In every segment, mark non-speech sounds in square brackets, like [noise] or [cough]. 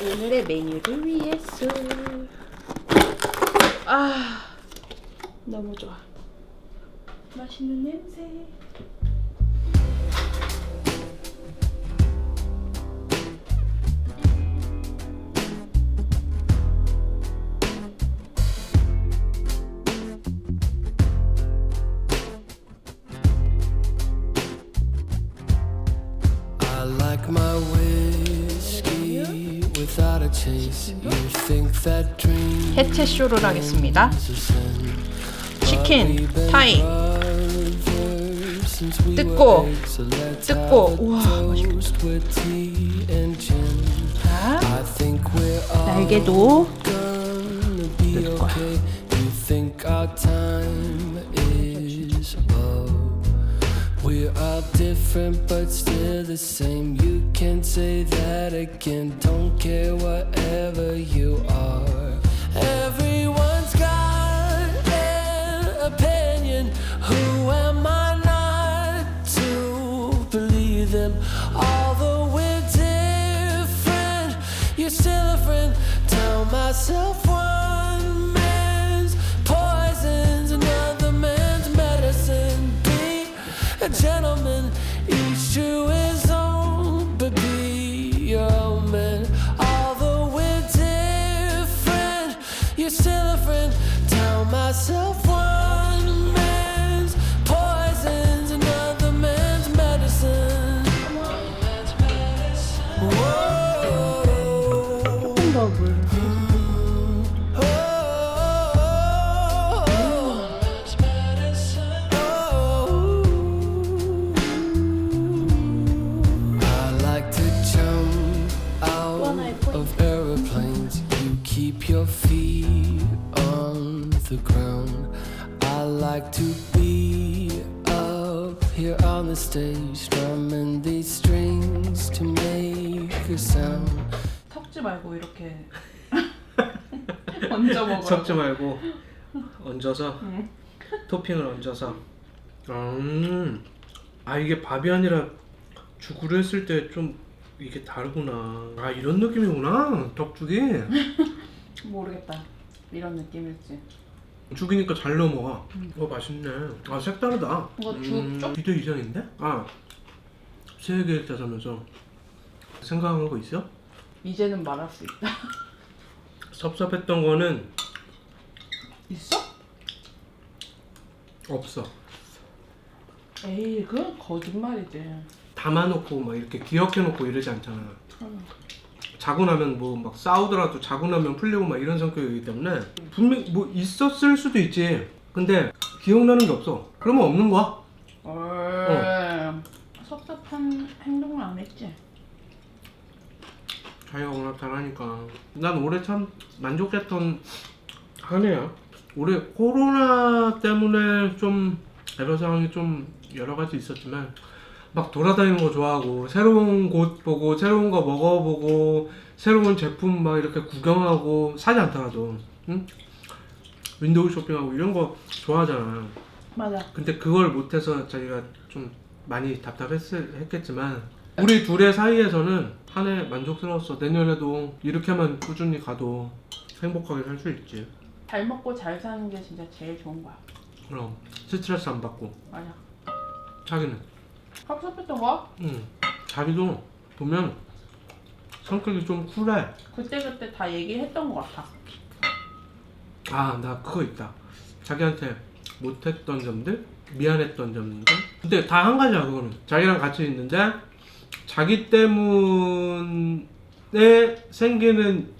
오늘의 메뉴를 위해서 아 너무 좋아 맛있는 냄새 I like my whiskey without a chase. You think that dreams 해체 쇼를 하겠습니다 sin. 치킨 타이 Since we 뜯고, were eggs, so let's 뜯고. have a 우와, toast with tea and gin. 자 I think we're all 날개도 gonna be 뜯을 거야. okay. You think our time is up. We're all different but still the same. You can say that again. Don't care whatever you are. 말고 얹어서 응. 토핑을 얹어서. 음, 아 이게 밥이 아니라 죽으로 했을 때 좀 이게 다르구나. 아 이런 느낌이구나 덕죽이. [laughs] 모르겠다. 이런 느낌일지. 죽이니까 잘 넘어가. 어 맛있네. 아 색다르다. 이거 죽 쪽? 기대 이상인데? 아 새해 계획 짜자면서. 생각한 거 있어? 이제는 말할 수 있다. 섭섭했던 거는 있어? 없어. 에이 그건 거짓말이지. 담아놓고 막 이렇게 기억해놓고 이러지 않잖아. 응. 자고 나면 뭐 막 싸우더라도 자고 나면 풀리고 막 이런 성격이기 때문에 분명 뭐 있었을 수도 있지. 근데 기억나는 게 없어. 그러면 없는 거야? 어. 섭섭한 행동을 안 했지? 자기가 워낙 잘하니까. 난 올해 참 만족했던 한 해야 올해 코로나 때문에 좀 애로 상황이 좀 여러 가지 있었지만 막 돌아다니는 거 좋아하고 새로운 곳 보고 새로운 거 먹어보고 새로운 제품 막 이렇게 구경하고 사지 않더라도 응? 윈도우 쇼핑하고 이런 거 좋아하잖아. 맞아. 근데 그걸 못해서 자기가 좀 많이 답답했겠지만 우리 둘의 사이에서는 한 해 만족스러웠어. 내년에도 이렇게만 꾸준히 가도 행복하게 살 수 있지 잘 먹고 잘 사는 게 진짜 제일 좋은 거야. 그럼. 스트레스 안 받고. 맞아 자기는. 섭섭했던 거? 응. 자기도 보면 성격이 좀 쿨해. 그때그때 다 얘기했던 것 같아. 아 나 그거 있다. 자기한테 못했던 점들? 미안했던 점들 근데 다 한 가지야 그거는. 자기랑 같이 있는데 자기 때문에 생기는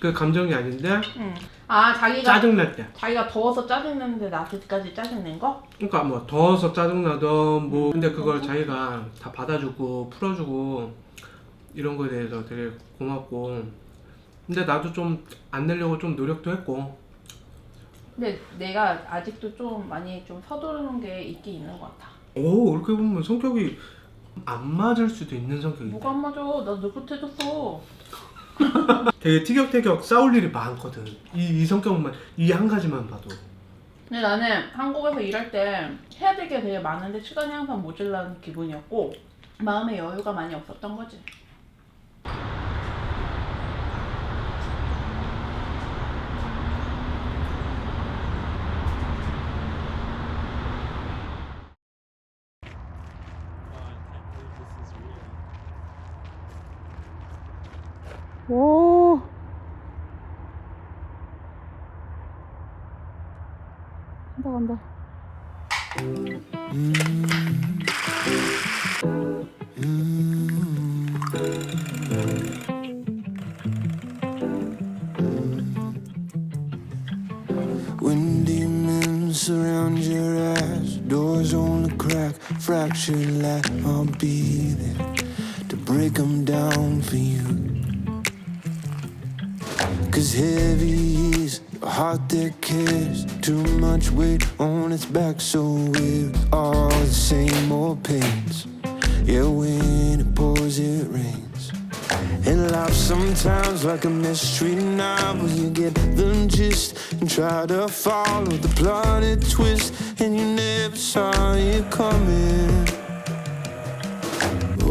그 감정이 아닌데 응. 아 자기가 짜증날 때 자기가 더워서 짜증내는데 나한테까지 짜증낸 거? 그러니까 뭐 더워서 짜증나던 뭐 근데 그걸 자기가 다 받아주고 풀어주고 이런 거에 대해서 되게 고맙고 근데 나도 좀 안 내려고 좀 노력도 했고 근데 내가 아직도 좀 많이 좀 서두르는 게 있긴 있는 것 같아 오 이렇게 보면 성격이 안 맞을 수도 있는 성격이 뭐가 안 맞아? 나 느긋해졌어. [laughs] 되게 티격태격 싸울 일이 많거든 이, 이 성격만 이 한 가지만 봐도 근데 나는 한국에서 일할 때 해야 될 게 되게 많은데 시간이 항상 모자라는 기분이었고 마음의 여유가 많이 없었던 거지. 오. 간다 간다. When demons surround your eyes, doors only crack, fractured like I'll be there to break them down for you. Heavy is a heart that cares too much weight on its back, so we're all the same old pains. Yeah, when it pours, it rains. And life sometimes like a mystery novel. You get the gist and try to follow the plotted twist, and you never saw it coming.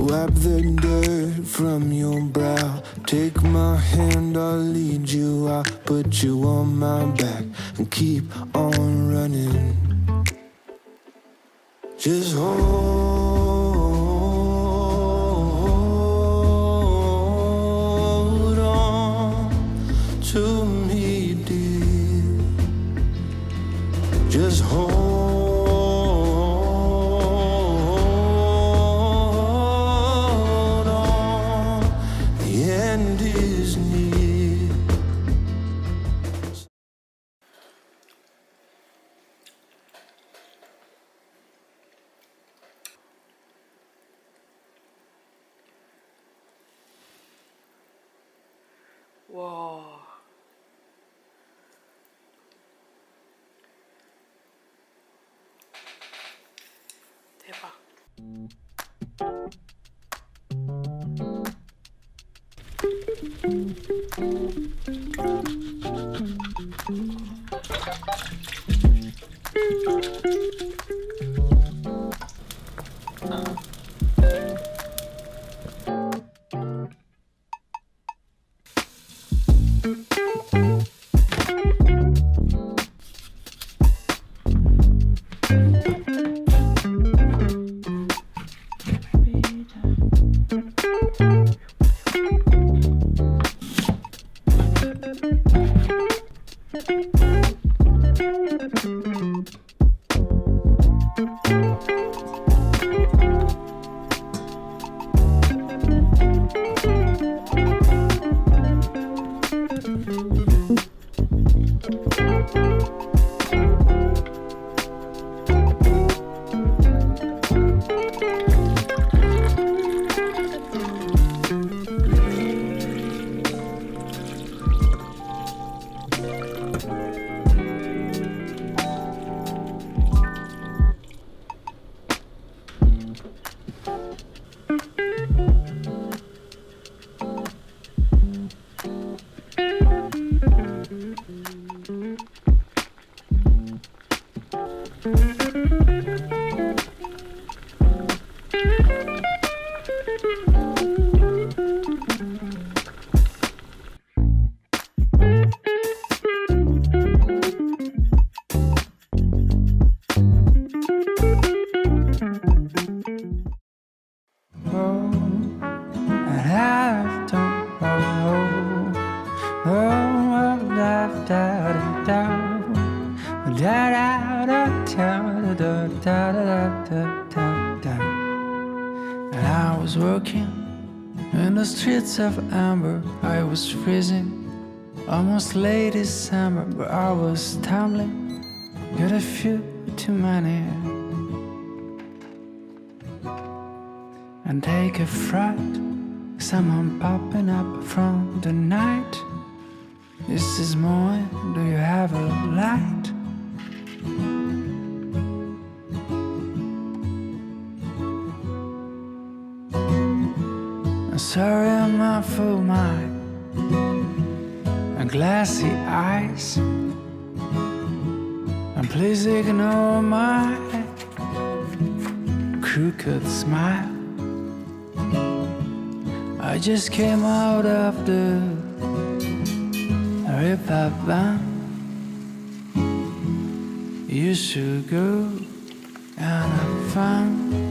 Wipe the dirt from your brow. Take my hand, I'll lead you. I'll put you on my back and keep on running. Just hold of Amber. I was freezing, almost late December, but I was stumbling. Got a few too many. and take a fright. Someone popping up from the night. This is morning? Do you have a light? Sorry, I'm not for my glassy eyes. And please ignore my crooked smile. I just came out of the rip band. You should go and have fun.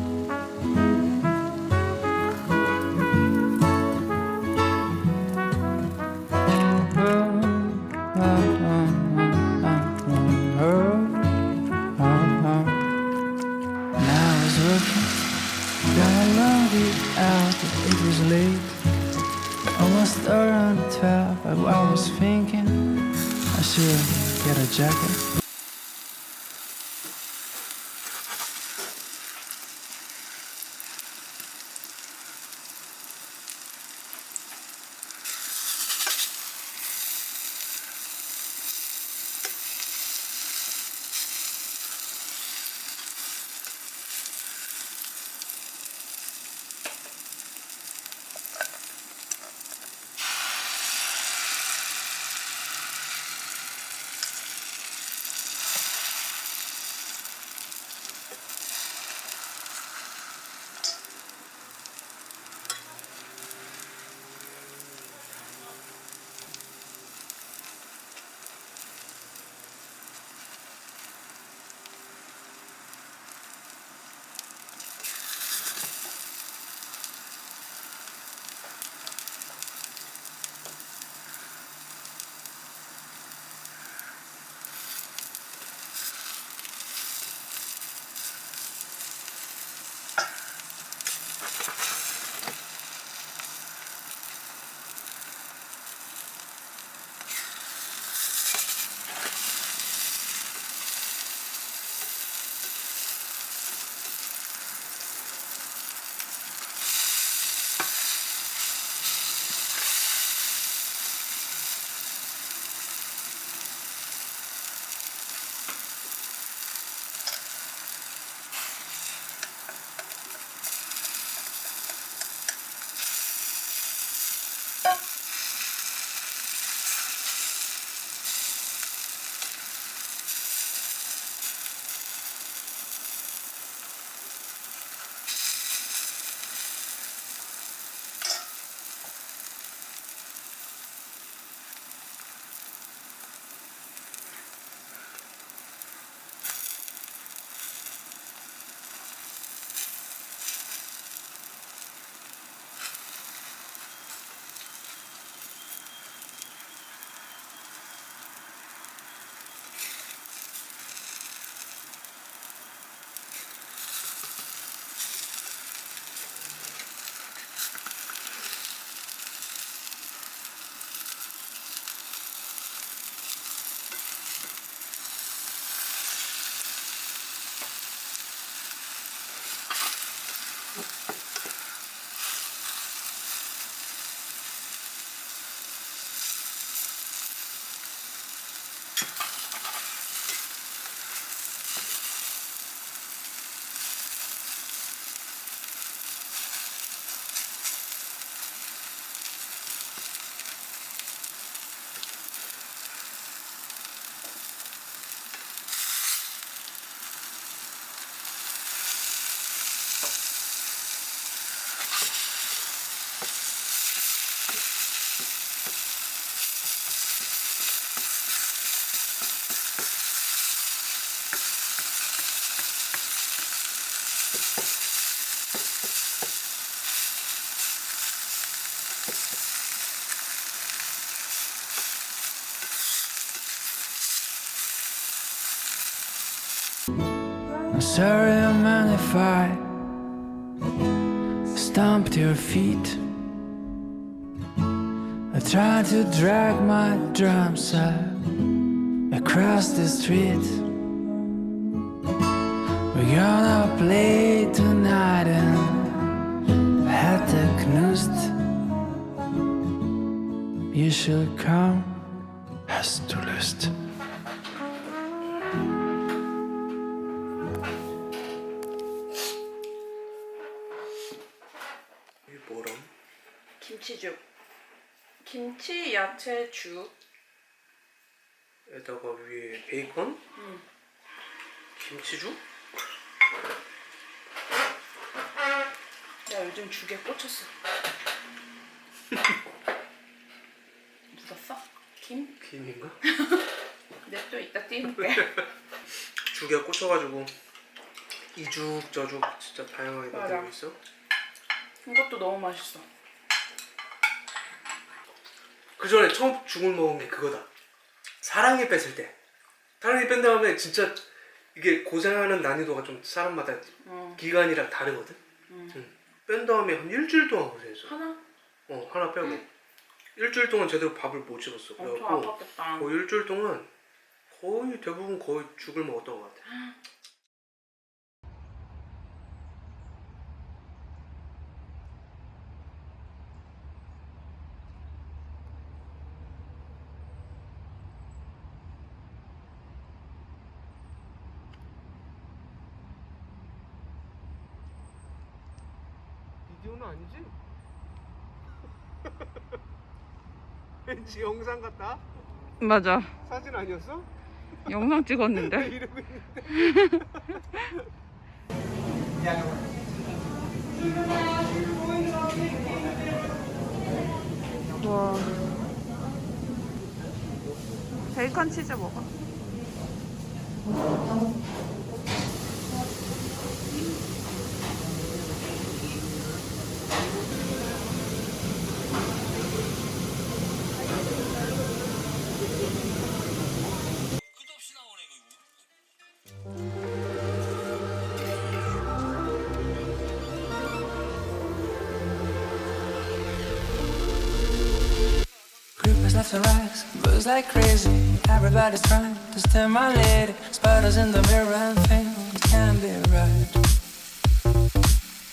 Sorry, man, if I stomped your feet. I tried to drag my drums up across the street. We're gonna play tonight and had the knust. You should come, hast du Lust? 김치죽. 김치 야채 죽. 에다가 위에 베이컨, 응. 김치죽. 내가 요즘 죽에 꽂혔어. [laughs] 묻었어? 김? 김인가? [laughs] 내또 이따 띄울게. [laughs] 죽에 꽂혀가지고 이죽 저죽 진짜 다양하게 맞아. 만들고 있어. 이것도 너무 맛있어. 그 전에 처음 죽을 먹은 게 그거다. 사랑니 뺐을 때. 사랑니 뺀 다음에 진짜 이게 고생하는 난이도가 좀 사람마다 어. 기간이랑 다르거든. 음. 응. 뺀 다음에 한 일주일 동안 고생했어. 하나? 어 하나 빼고 일주일 동안 제대로 밥을 못 집었어. 엄청 그래갖고 아팠겠다. 거의 일주일 동안 거의 대부분 거의 죽을 먹었던 것 같아. 비디오는 아니지? 왠지 영상 같다? 맞아. 사진 아니었어? 영상 찍었는데. [laughs] 이러고 있는데. 와. 베이컨 치즈 먹어. And right, booze like crazy. Everybody's trying to steal my lady. Spiders in the mirror and things can't be right.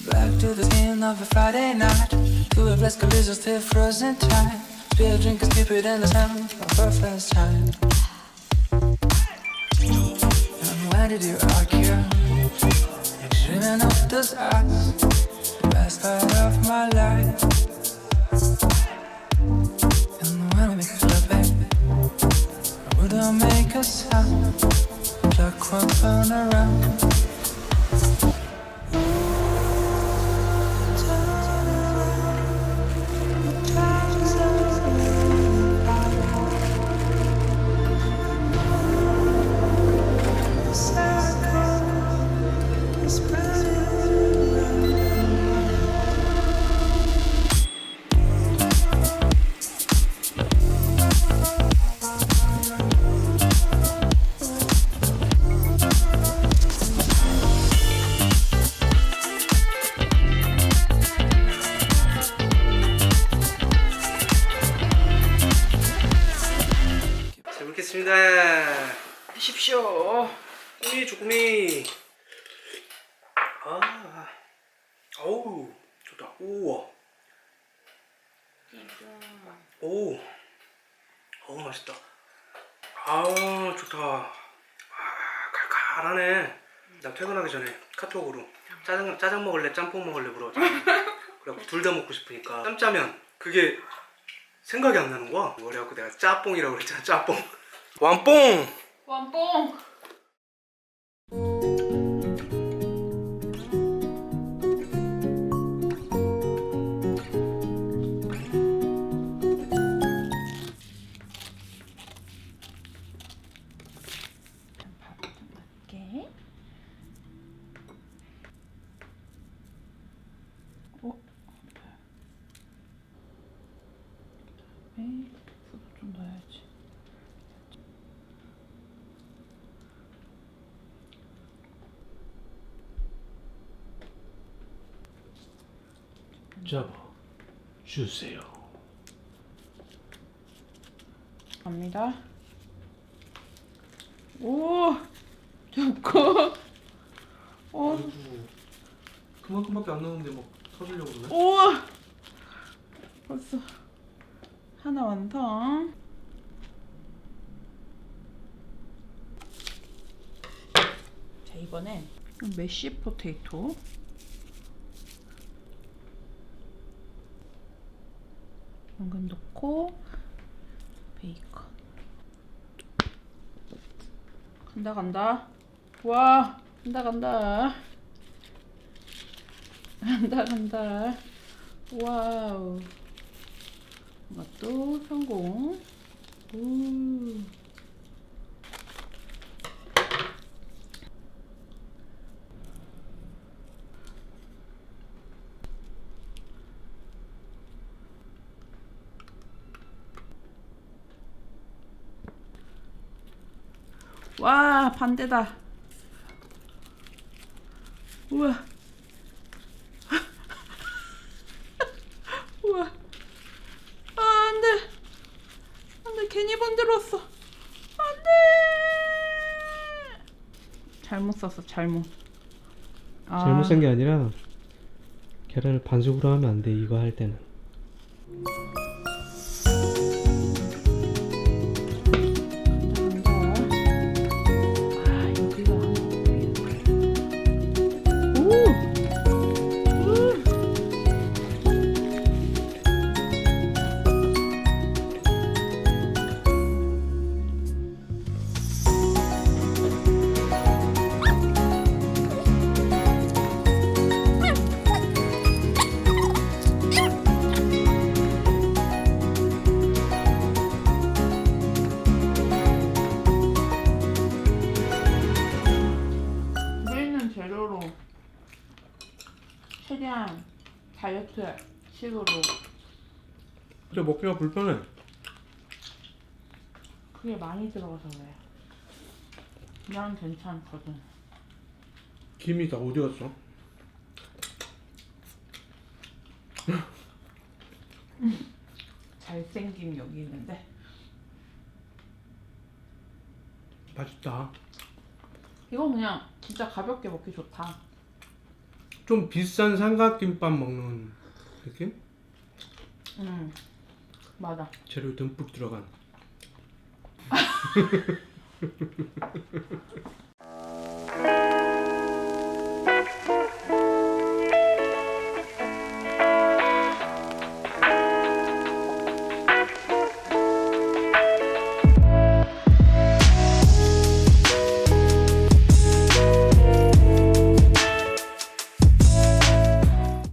Back to the scene of a Friday night. Two of less collisions still frozen time. Spill a drink and the sound of her first time. And why did you argue? Dreaming of those eyes. Best part of my life. make us sound. Duck will around. 어우 좋다. 우와. 오, 어우 맛있다. 아 좋다. 아 칼칼하네. 나 퇴근하기 전에 카톡으로 짜장 짜장 먹을래 짬뽕 먹을래 물어봤잖아. 그래갖고 둘 다 먹고 싶으니까 짬짜면 그게 생각이 안 나는 거야. 그래갖고 내가 짜뽕이라고 그랬잖아. 짜뽕. 완뽕. 완뽕. 잡아 주세요. 갑니다. 오, 좋고. 오, 아이고 그만큼밖에 안 나오는데 막 터지려고 그러네. 오, 벌써 하나 완성. 자 이번엔 메쉬 포테이토. 당근 넣고 베이컨. 간다 간다. 와 간다 간다. 간다 간다. 와우. 이것도 성공. 우. 와 반대다. 우와. [laughs] 우와. 아 안돼. 안돼. 괜히 번들었어. 안돼. 잘못 썼어 잘못. 아, 잘못 쓴게 아니라 계란을 반숙으로 하면 안 돼 이거 할 때는 먹기가 불편해. 그게 많이 들어가서 그래. 난 괜찮거든. 김이 다 어디 갔어? [laughs] 잘생김 여기 있는데? 맛있다. 이거 그냥 진짜 가볍게 먹기 좋다. 좀 비싼 삼각김밥 먹는 느낌? 음 맞아. 재료 듬뿍 들어간 [laughs]